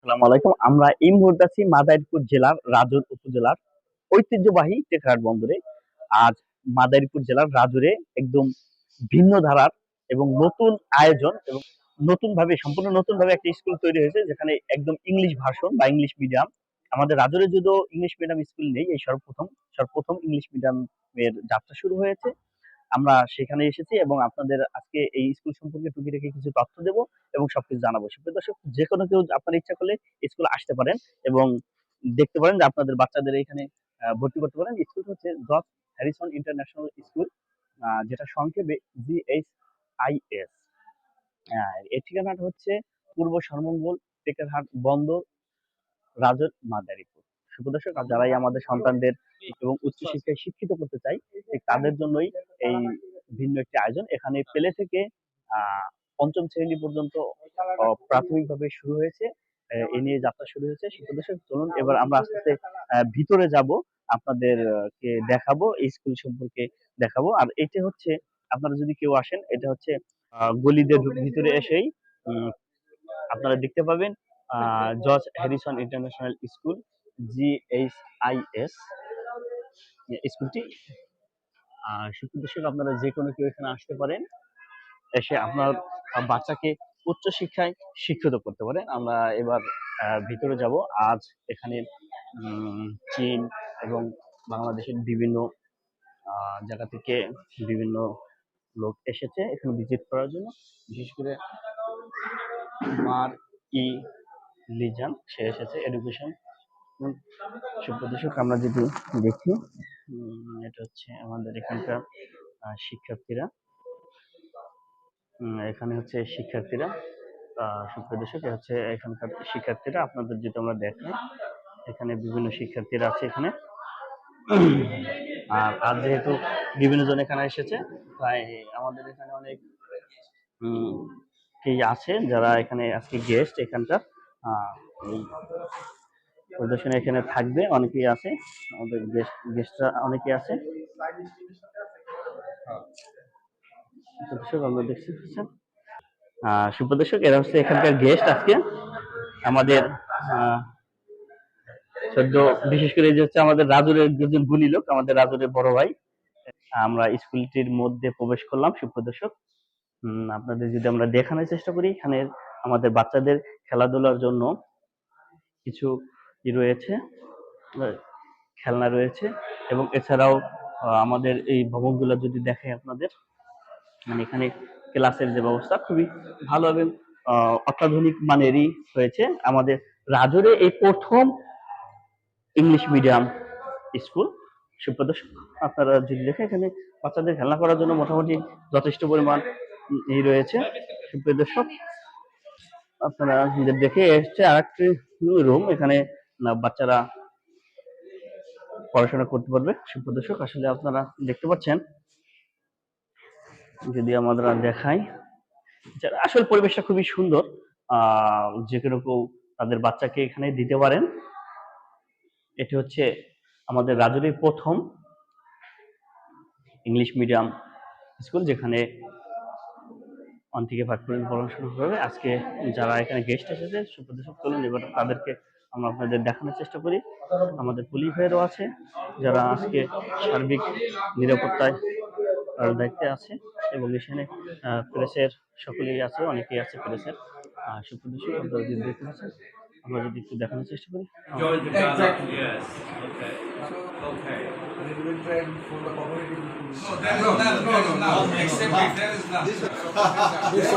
আসসালামু আলাইকুম। আমরা এই মুহূর্তে আছি মাদারীপুর জেলার রাজুর উপজেলার ঐতিহ্যবাহী টেকার বন্দরে। আজ মাদারীপুর জেলার রাজুরে একদম ভিন্ন ধারার এবং নতুন আয়োজন এবং নতুন ভাবে সম্পূর্ণ নতুন ভাবে একটা স্কুল তৈরি হয়েছে, যেখানে একদম ইংলিশ ভাষণ বা ইংলিশ মিডিয়াম। আমাদের রাজুরে যদিও ইংলিশ মিডিয়াম স্কুল নেই, এই সর্বপ্রথম সর্বপ্রথম ইংলিশ মিডিয়ামের যাত্রা শুরু হয়েছে। আমরা সেখানে এসেছি এবং আপনাদের আজকে এই স্কুল সম্পর্কে টুকিটাকি কিছু তথ্য দেব এবং সবকিছু জানাব। সুপ্রিয় দর্শক, যে কোনো কেউ আপনার ইচ্ছা করলে স্কুলে আসতে পারেন এবং দেখতে পারেন যে আপনাদের বাচ্চাদের এখানে ভর্তি করতে পারেন। স্কুল হচ্ছে জর্জ হ্যারিসন ইন্টারন্যাশনাল স্কুল যেটা সংক্ষেপে জিএইচ আইএস এর ঠিকানাটা হচ্ছে পূর্ব সরমঙ্গল, টেকারহাট, বন্দর, রাজর মাদারীপুর। সুপ্রদর্শক আর যারাই আমাদের সন্তানদের এবং উচ্চশিক্ষায় শিক্ষিত করতে চাই তাদের জন্যই এই ভিন্ন একটি আয়োজন। এখানে পেলে থেকে পঞ্চম শ্রেণি পর্যন্ত প্রাথমিকভাবে শুরু হয়েছে এ নিয়ে যাত্রা শুরু হয়েছে। সুপ্রদর্শক চলুন এবার আমরা আস্তে আস্তে ভিতরে যাব আপনাদের আহ, কে দেখাবো এই স্কুল সম্পর্কে দেখাবো। আর এটা হচ্ছে আপনারা যদি কেউ আসেন এটা হচ্ছে গলিদের ভিতরে এসেই আপনারা দেখতে পাবেন আহ, George Harrison international school. GHIS স্কুলটি। সুপ্রিয় দর্শক, আপনারা যে কোনো কেউ এখানে আসতে পারেন। এসে আপনার বাচ্চাকে উচ্চ শিক্ষায় শিক্ষিত করতে পারেন। আমরা এবার ভিতরে যাব। আজ এখানে চীন এবং বাংলাদেশের বিভিন্ন জায়গা থেকে বিভিন্ন লোক এসেছে এখানে ভিজিট করার জন্য। বিশেষ করে মার ই লিজান, সে এসেছে এডুকেশন সুপ্রদর্শক আমরা যদি দেখি এটা হচ্ছে আমাদের এখানকার শিক্ষার্থীরা। এখানে হচ্ছে শিক্ষার্থীরা সুপ্রদর্শক হচ্ছে এখানকার শিক্ষার্থীরা। আপনাদের যদি আমরা দেখাই এখানে বিভিন্ন শিক্ষার্থীরা আছে এখানে। আর আজ যেহেতু বিভিন্ন জন এখানে এসেছে, তাই আমাদের এখানে অনেক কি আছে যারা এখানে আজকে গেস্ট এখানকার পরিদর্শনে এখানে থাকবে, অনেকেই আছে। আমাদের গেস্ট গেস্টরা অনেকেই আছে। দর্শক, আমরা পাচ্ছেন সুপ্রদর্শক এরা হচ্ছে এখানকার গেস্ট আজকে। আমাদের সদ্য বিশেষ করে যে হচ্ছে আমাদের রাজুরের দুজন গুণী লোক, আমাদের রাজুরের বড় ভাই। আমরা স্কুলটির মধ্যে প্রবেশ করলাম সুপ্রদর্শক আপনাদের যদি আমরা দেখানোর চেষ্টা করি এখানে আমাদের বাচ্চাদের খেলাধুলার জন্য কিছু রয়েছে খেলনা রয়েছে এবং এছাড়াও আমাদের এই ভবনগুলো যদি দেখাই আপনাদের মানে এখানে ক্লাসের যে ব্যবস্থা খুবই ভালো এবং অত্যাধুনিক মানেরই হয়েছে। আমাদের রাজরে এই প্রথম ইংলিশ মিডিয়াম স্কুল। সুপ্রদর্শক আপনারা যদি দেখেন এখানে বাচ্চাদের খেলনা করার জন্য মোটামুটি যথেষ্ট পরিমাণ উম, ই রয়েছে। সুপ্রদর্শক আপনারা দেখে এসছে আরেকটি রুম এখানে বাচ্চারা পড়াশোনা করতে পারবে? সুপ্রদর্শক আসলে আপনারা দেখতে পাচ্ছেন, যদি আমরা দেখাই আসল পরিবেশটা খুবই সুন্দর যে কোনো কেউ তাদের বাচ্চাকে এখানে দিতে পারেন। এটি হচ্ছে আমাদের রাজুরির প্রথম ইংলিশ মিডিয়াম স্কুল, যেখানে ওয়ান থেকে পর্যন্ত পড়াশোনা করবে আজকে যারা এখানে গেস্ট এসেছে সুপ্রদর্শক চলুন এবার তাদেরকে আমরা আপনাদের দেখানোর চেষ্টা করি। আমাদের পুলিশ ভাইয়েরও আছে যারা আজকে সার্বিক নিরাপত্তায় তার দায়িত্বে আছে এবং এখানে প্রেসের সকলেই আছে অনেকেই আছে প্রেসের সুপ্রদর্শক আপনারা যদি দেখতে পাচ্ছেন আমরা যদি একটু দেখানোর চেষ্টা করি। Is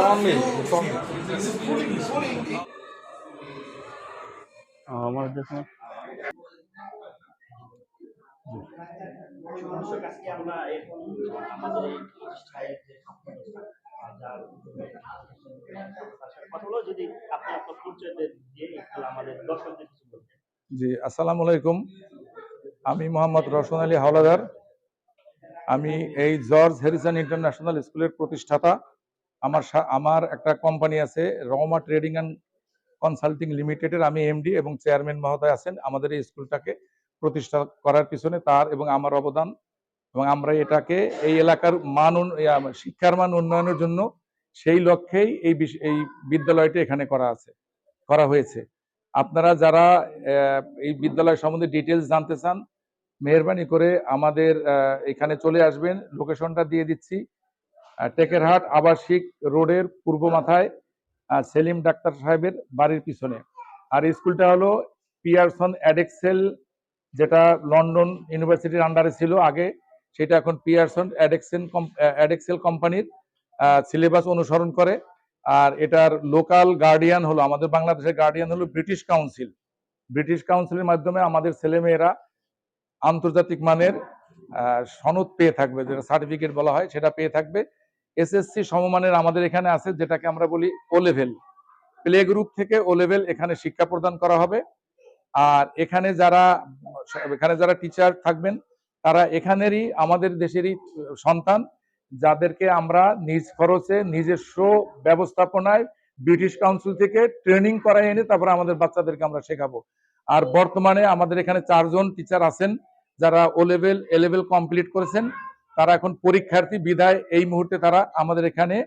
is only, আমার জি, আসসালামু আলাইকুম। আমি মোহাম্মদ রওশন আলী হাওলাদার। আমি এই জর্জ হ্যারিসন ইন্টারন্যাশনাল স্কুলের প্রতিষ্ঠাতা। আমার আমার একটা কোম্পানি আছে রমা ট্রেডিং অ্যান্ড কনসাল্টিং লিমিটেডের আমি এমডি এবং চেয়ারম্যান মহোদয় আছেন। আমাদের এই স্কুলটাকে প্রতিষ্ঠা করার পিছনে তার এবং আমার অবদান এবং আমরা এটাকে এই এলাকার মান শিক্ষার মান উন্নয়নের জন্য সেই লক্ষ্যেই এই এই বিদ্যালয়টি এখানে করা আছে, করা হয়েছে। আপনারা যারা এই বিদ্যালয় সম্বন্ধে ডিটেলস জানতে চান, মেহরবানি করে আমাদের এখানে চলে আসবেন। লোকেশনটা দিয়ে দিচ্ছি। টেকেরহাট আবাসিক রোডের পূর্ব মাথায় সেলিম ডাক্তার সাহেবের বাড়ির পিছনে। আর স্কুলটা হলো পিয়ারসন অ্যাডেক্সেল, যেটা লন্ডন ইউনিভার্সিটির আন্ডারে ছিল আগে। সেটা এখন পিয়ারসন অ্যাডেক্সেন অ্যাডেক্সেল কোম্পানির সিলেবাস অনুসরণ করে। আর এটার লোকাল গার্ডিয়ান হলো, আমাদের বাংলাদেশের গার্ডিয়ান হলো ব্রিটিশ কাউন্সিল ব্রিটিশ কাউন্সিলের মাধ্যমে আমাদের ছেলেমেয়েরা আন্তর্জাতিক মানের সনদ পেয়ে থাকবে, যেটা সার্টিফিকেট বলা হয়, সেটা পেয়ে থাকবে। এসএসসি সমমানের আমাদের এখানে আছে, যেটাকে আমরা বলি ও লেভেল প্লে গ্রুপ থেকে ও লেভেল এখানে শিক্ষা প্রদান করা হবে। আর এখানে যারা এখানে যারা টিচার থাকবেন, তারা এখানেরই, আমাদের দেশেরই সন্তান, যাদেরকে আমরা নিজ খরচে, নিজস্ব ব্যবস্থাপনায় ব্রিটিশ কাউন্সিল থেকে ট্রেনিং করাই এনে তারপরে আমাদের বাচ্চাদেরকে আমরা শেখাবো। আর বর্তমানে আমাদের এখানে চারজন টিচার আছেন, যারা O level A level complete করেছেন। তারা এখন পরীক্ষার্থী বিদায় এই মুহূর্তে তারা আমাদের এখানে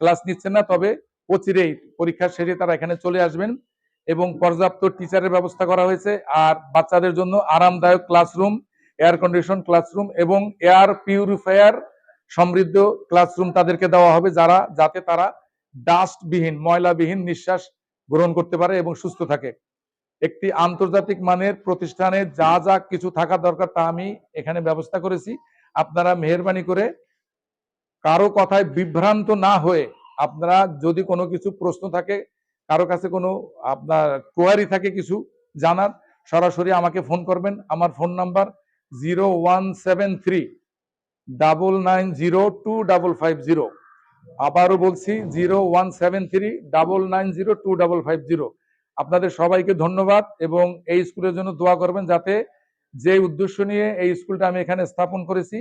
ক্লাস নিচ্ছেন না, তবে অচিরেই পরীক্ষা সেরে তারা এখানে চলে আসবেন এবং পর্যাপ্ত টিচারের ব্যবস্থা করা হয়েছে আর বাচ্চাদের জন্য আরামদায়ক ক্লাসরুম এয়ার কন্ডিশন ক্লাসরুম এবং এয়ার পিউরিফায়ার সমৃদ্ধ ক্লাসরুম তাদেরকে দেওয়া হবে যারা, যাতে তারা ডাস্টবিহীন ময়লাবিহীন নিঃশ্বাস গ্রহণ করতে পারে এবং সুস্থ থাকে। একটি আন্তর্জাতিক মানের প্রতিষ্ঠানে যা যা কিছু থাকা দরকার তা আমি এখানে ব্যবস্থা করেছি। আপনারা মেহরবানি করে কারও কথায় বিভ্রান্ত না হয়ে আপনারা যদি কোনো কিছু প্রশ্ন থাকে, কারও কাছে কোনো আপনার কোয়ারি থাকে কিছু জানার, সরাসরি আমাকে ফোন করবেন। আমার phone number zero one seven three double nine zero two double five zero আবারও বলছি zero one seven three double nine zero two double five zero আপনাদের সবাইকে ধন্যবাদ এবং এই স্কুলের জন্য দোয়া করবেন যাতে যে উদ্দেশ্য নিয়ে এই স্কুলটা আমি এখানে স্থাপন করেছি,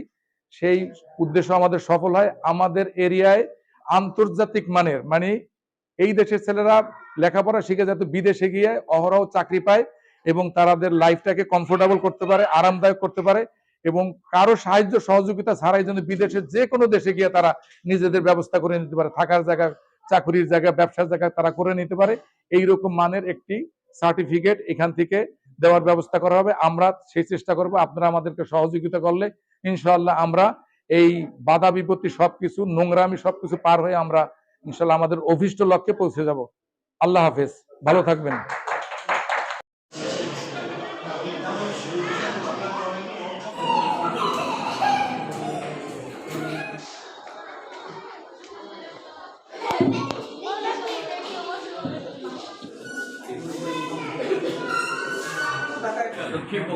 সেই উদ্দেশ্য আমাদের সফল হয়। আমাদের এরিয়ায় আন্তর্জাতিক মানের মানে এই দেশের ছেলেরা লেখাপড়া শিখে যাতে বিদেশে গিয়ে অহরহ চাকরি পায় এবং তাদের লাইফটাকে কমফোর্টেবল করতে পারে, আরামদায়ক করতে পারে এবং কারও সাহায্য সহযোগিতা ছাড়াই যেন বিদেশে যে কোনো দেশে গিয়ে তারা নিজেদের ব্যবস্থা করে নিতে পারে, থাকার জায়গা, চাকরির জায়গা, ব্যবসার জায়গা তারা করে নিতে পারে। এই রকম মানের একটি সার্টিফিকেট এখান থেকে দেওয়ার ব্যবস্থা করা হবে। আমরা সেই চেষ্টা করব। আপনারা আমাদেরকে সহযোগিতা করলে ইনশাল্লাহ আমরা এই বাধা বিপত্তি সবকিছু, নোংরামি সবকিছু পার হয়ে আমরা ইনশাল্লাহ আমাদের অভিষ্ট লক্ষ্যে পৌঁছে যাব। আল্লাহ হাফেজ। ভালো থাকবেন।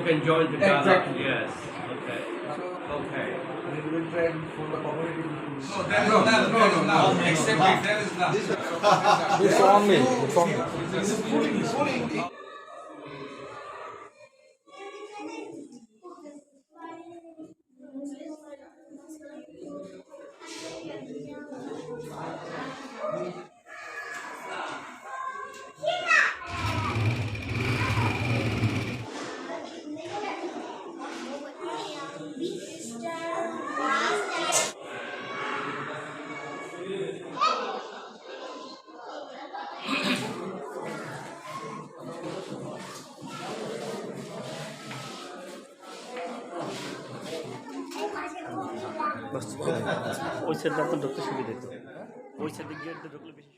can join together. Exactly. Yes. Okay. Okay. We will try and for the community. No, there is no, none. No, no, no, no. Except no. there is none. This is only. It's only. It's only. ওই সাইডটা তো ঢুকতে সুবিধা হতো। ওই সাইডে গিয়ে ঢুকলে বেশি